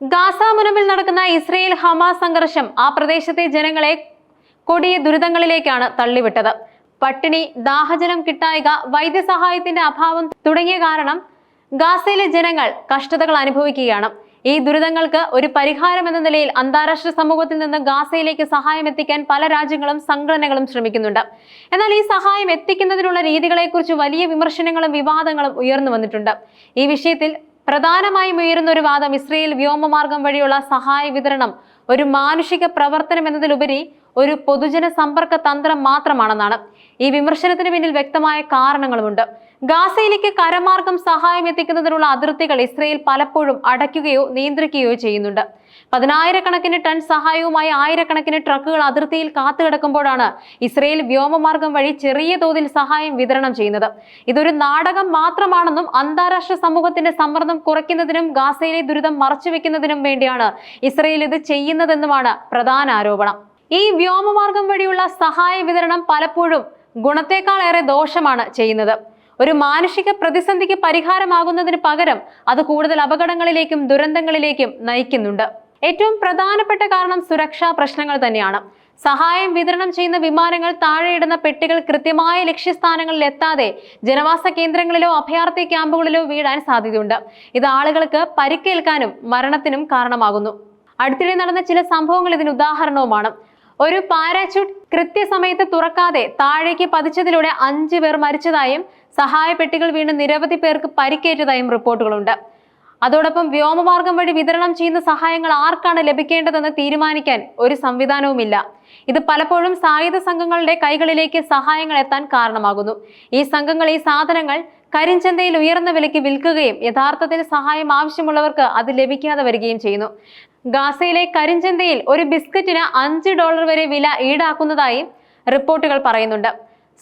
Gaza മുനമ്പിൽ നടക്കുന്ന Israel Hamas സംഘർഷം ആ പ്രദേശത്തെ ജനങ്ങളെ കൊടിയ ദുരിതങ്ങളിലേക്കാണ് തള്ളിവിട്ടത്. പട്ടിണി ദാഹജലം കിട്ടായിക വൈദ്യസഹായത്തിന്റെ അഭാവം തുടങ്ങിയ കാരണം ഗാസയിലെ ജനങ്ങൾ കഷ്ടതകൾ അനുഭവിക്കുകയാണ്. ഈ ദുരിതങ്ങൾക്ക് ഒരു പരിഹാരം എന്ന നിലയിൽ അന്താരാഷ്ട്ര സമൂഹത്തിൽ നിന്ന് ഗാസയിലേക്ക് സഹായം എത്തിക്കാൻ പല രാജ്യങ്ങളും സംഘടനകളും ശ്രമിക്കുന്നുണ്ട്. എന്നാൽ ഈ സഹായം എത്തിക്കുന്നതിനുള്ള രീതികളെക്കുറിച്ച് വലിയ വിമർശനങ്ങളും വിവാദങ്ങളും ഉയർന്നു വന്നിട്ടുണ്ട്. ഈ വിഷയത്തിൽ പ്രധാനമായും ഉയരുന്ന ഒരു വാദം ഇസ്രയേൽ വ്യോമമാർഗം വഴിയുള്ള സഹായ വിതരണം ഒരു മാനുഷിക പ്രവർത്തനം എന്നതിലുപരി ഒരു പൊതുജന സമ്പർക്ക തന്ത്രം മാത്രമാണെന്നാണ്. ഈ വിമർശനത്തിന് പിന്നിൽ വ്യക്തമായ കാരണങ്ങളുമുണ്ട്. ഗാസയിലേക്ക് കരമാർഗം സഹായം എത്തിക്കുന്നതിനുള്ള അതിർത്തികൾ ഇസ്രയേൽ പലപ്പോഴും അടയ്ക്കുകയോ നിയന്ത്രിക്കുകയോ ചെയ്യുന്നുണ്ട്. പതിനായിരക്കണക്കിന് ടൺ സഹായവുമായി ആയിരക്കണക്കിന് ട്രക്കുകൾ അതിർത്തിയിൽ കാത്തുകിടക്കുമ്പോഴാണ് ഇസ്രയേൽ വ്യോമമാർഗം വഴി ചെറിയ തോതിൽ സഹായം വിതരണം ചെയ്യുന്നത്. ഇതൊരു നാടകം മാത്രമാണെന്നും അന്താരാഷ്ട്ര സമൂഹത്തിന്റെ സമ്മർദ്ദം കുറയ്ക്കുന്നതിനും ഗാസയിലെ ദുരിതം മറച്ചുവെക്കുന്നതിനും വേണ്ടിയാണ് ഇസ്രയേൽ ഇത് ചെയ്യുന്നതെന്നുമാണ് പ്രധാന ആരോപണം. ഈ വ്യോമമാർഗം വഴിയുള്ള സഹായ വിതരണം പലപ്പോഴും ഗുണത്തെക്കാളേറെ ദോഷമാണ് ചെയ്യുന്നത്. ഒരു മാനുഷിക പ്രതിസന്ധിക്ക് പരിഹാരമാകുന്നതിന് പകരം അത് കൂടുതൽ അപകടങ്ങളിലേക്കും ദുരന്തങ്ങളിലേക്കും നയിക്കുന്നുണ്ട്. ഏറ്റവും പ്രധാനപ്പെട്ട കാരണം സുരക്ഷാ പ്രശ്നങ്ങൾ തന്നെയാണ്. സഹായം വിതരണം ചെയ്യുന്ന വിമാനങ്ങൾ താഴെയിടുന്ന പെട്ടികൾ കൃത്യമായ ലക്ഷ്യസ്ഥാനങ്ങളിൽ എത്താതെ ജനവാസ കേന്ദ്രങ്ങളിലോ അഭയാർത്ഥി ക്യാമ്പുകളിലോ വീഴാൻ സാധ്യതയുണ്ട്. ഇത് ആളുകൾക്ക് പരിക്കേൽക്കാനും മരണത്തിനും കാരണമാകുന്നു. അടുത്തിടെ നടന്ന ചില സംഭവങ്ങൾ ഇതിന് ഉദാഹരണവുമാണ്. ഒരു പാരാച്യൂട്ട് കൃത്യസമയത്ത് തുറക്കാതെ താഴേക്ക് പതിച്ചതിലൂടെ അഞ്ചു പേർ മരിച്ചതായും സഹായ പെട്ടികൾ വീണ് നിരവധി പേർക്ക് പരിക്കേറ്റതായും റിപ്പോർട്ടുകളുണ്ട്. അതോടൊപ്പം വ്യോമമാർഗം വഴി വിതരണം ചെയ്യുന്ന സഹായങ്ങൾ ആർക്കാണ് ലഭിക്കേണ്ടതെന്ന് തീരുമാനിക്കാൻ ഒരു സംവിധാനവുമില്ല. ഇത് പലപ്പോഴും സായുധ സംഘങ്ങളുടെ കൈകളിലേക്ക് സഹായങ്ങൾ എത്താൻ കാരണമാകുന്നു. ഈ സംഘങ്ങൾ ഈ സാധനങ്ങൾ കരിഞ്ചന്തയിൽ ഉയർന്ന വിലയ്ക്ക് വിൽക്കുകയും യഥാർത്ഥത്തിൽ സഹായം ആവശ്യമുള്ളവർക്ക് അത് ലഭിക്കാതെ വരികയും ചെയ്യുന്നു. ഗാസയിലെ കരിഞ്ചന്തയിൽ ഒരു ബിസ്ക്കറ്റിന് അഞ്ച് ഡോളർ വരെ വില ഈടാക്കുന്നതായും റിപ്പോർട്ടുകൾ പറയുന്നുണ്ട്.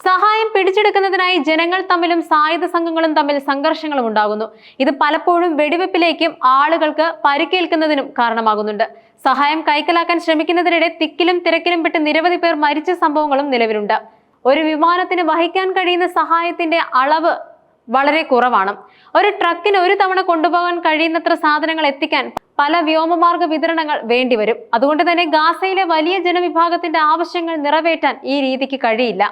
സഹായം പിടിച്ചെടുക്കുന്നതിനായി ജനങ്ങൾ തമ്മിലും സായുധ സംഘങ്ങളും തമ്മിൽ സംഘർഷങ്ങളും ഉണ്ടാകുന്നു. ഇത് പലപ്പോഴും വെടിവെപ്പിലേക്കും ആളുകൾക്ക് പരിക്കേൽക്കുന്നതിനും കാരണമാകുന്നുണ്ട്. സഹായം കൈക്കലാക്കാൻ ശ്രമിക്കുന്നതിനിടെ തിക്കിലും തിരക്കിലും പെട്ട് നിരവധി പേർ മരിച്ച സംഭവങ്ങളും നിലവിലുണ്ട്. ഒരു വിമാനത്തിന് വഹിക്കാൻ കഴിയുന്ന സഹായത്തിന്റെ അളവ് വളരെ കുറവാണ്. ഒരു ട്രക്കിന് ഒരു തവണ കൊണ്ടുപോകാൻ കഴിയുന്നത്ര സാധനങ്ങൾ എത്തിക്കാൻ പല വ്യോമമാർഗ വിതരണങ്ങൾ വേണ്ടിവരും. അതുകൊണ്ട് തന്നെ ഗാസയിലെ വലിയ ജനവിഭാഗത്തിന്റെ ആവശ്യങ്ങൾ നിറവേറ്റാൻ ഈ രീതിക്ക് കഴിയില്ല.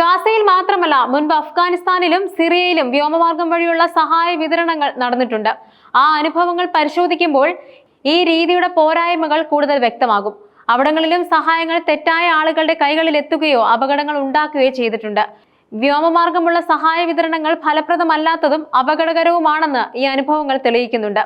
ഗാസയിൽ മാത്രമല്ല മുൻപ് അഫ്ഗാനിസ്ഥാനിലും സിറിയയിലും വ്യോമമാർഗം വഴിയുള്ള സഹായ വിതരണങ്ങൾ നടന്നിട്ടുണ്ട്. ആ അനുഭവങ്ങൾ പരിശോധിക്കുമ്പോൾ ഈ രീതിയുടെ പോരായ്മകൾ കൂടുതൽ വ്യക്തമാകും. അവിടങ്ങളിലും സഹായങ്ങൾ തെറ്റായ ആളുകളുടെ കൈകളിൽ എത്തുകയോ അപകടങ്ങൾ ഉണ്ടാക്കുകയോ ചെയ്തിട്ടുണ്ട്. വ്യോമമാർഗമുള്ള സഹായ വിതരണങ്ങൾ ഫലപ്രദമല്ലാത്തതും അപകടകരവുമാണെന്ന് ഈ അനുഭവങ്ങൾ തെളിയിക്കുന്നുണ്ട്.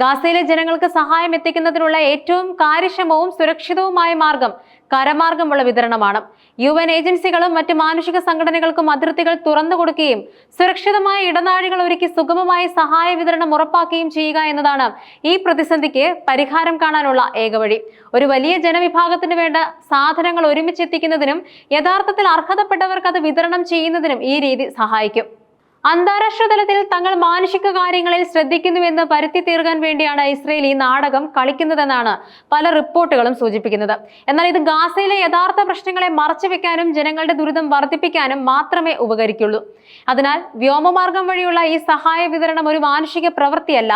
ഗാസയിലെ ജനങ്ങൾക്ക് സഹായം എത്തിക്കുന്നതിനുള്ള ഏറ്റവും കാര്യക്ഷമവും സുരക്ഷിതവുമായ മാർഗം കരമാർഗമുള്ള വിതരണമാണ്. യു എൻ ഏജൻസികളും മറ്റ് മാനുഷിക സംഘടനകൾക്കും അതിർത്തികൾ തുറന്നു കൊടുക്കുകയും സുരക്ഷിതമായ ഇടനാഴികൾ ഒരുക്കി സുഗമമായ സഹായ വിതരണം ഉറപ്പാക്കുകയും ചെയ്യുക എന്നതാണ് ഈ പ്രതിസന്ധിക്ക് പരിഹാരം കാണാനുള്ള ഏകവഴി ഒരു വലിയ ജനവിഭാഗത്തിന് വേണ്ട സാധനങ്ങൾ ഒരുമിച്ചെത്തിക്കുന്നതിനും യഥാർത്ഥത്തിൽ അർഹതപ്പെട്ടവർക്ക് അത് വിതരണം ചെയ്യുന്നതിനും ഈ രീതി സഹായിക്കും. അന്താരാഷ്ട്ര തലത്തിൽ തങ്ങൾ മാനുഷിക കാര്യങ്ങളിൽ ശ്രദ്ധിക്കുന്നുവെന്ന് പരുത്തി തീർക്കാൻ വേണ്ടിയാണ് ഇസ്രയേൽ ഈ നാടകം കളിക്കുന്നതെന്നാണ് പല റിപ്പോർട്ടുകളും സൂചിപ്പിക്കുന്നത്. എന്നാൽ ഇത് ഗാസയിലെ യഥാർത്ഥ പ്രശ്നങ്ങളെ മറച്ചുവെക്കാനും ജനങ്ങളുടെ ദുരിതം വർദ്ധിപ്പിക്കാനും മാത്രമേ ഉപകരിക്കുള്ളൂ. അതിനാൽ വ്യോമമാർഗം വഴിയുള്ള ഈ സഹായ വിതരണം ഒരു മാനുഷിക പ്രവൃത്തിയല്ല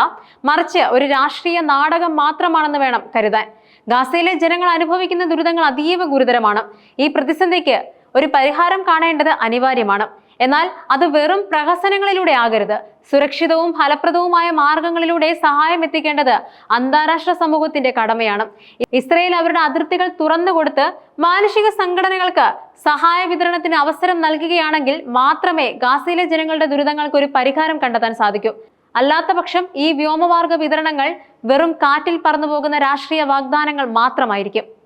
മറിച്ച് ഒരു രാഷ്ട്രീയ നാടകം മാത്രമാണെന്ന് വേണം കരുതാൻ. ഗാസയിലെ ജനങ്ങൾ അനുഭവിക്കുന്ന ദുരിതങ്ങൾ അതീവ ഗുരുതരമാണ്. ഈ പ്രതിസന്ധിക്ക് ഒരു പരിഹാരം കാണേണ്ടത് അനിവാര്യമാണ്. എന്നാൽ അത് വെറും പ്രഹസനങ്ങളിലൂടെ ആകരുത്. സുരക്ഷിതവും ഫലപ്രദവുമായ മാർഗങ്ങളിലൂടെ സഹായം എത്തിക്കേണ്ടത് അന്താരാഷ്ട്ര സമൂഹത്തിന്റെ കടമയാണ്. ഇസ്രയേൽ അവരുടെ അതിർത്തികൾ തുറന്നുകൊടുത്ത് മാനുഷിക സംഘടനകൾക്ക് സഹായ വിതരണത്തിന് അവസരം നൽകുകയാണെങ്കിൽ മാത്രമേ ഗാസയിലെ ജനങ്ങളുടെ ദുരിതങ്ങൾക്ക് ഒരു പരിഹാരം കണ്ടെത്താൻ സാധിക്കൂ. അല്ലാത്ത പക്ഷം ഈ വ്യോമമാർഗ വിതരണങ്ങൾ വെറും കാറ്റിൽ പറന്നുപോകുന്ന രാഷ്ട്രീയ വാഗ്ദാനങ്ങൾ മാത്രമായിരിക്കും.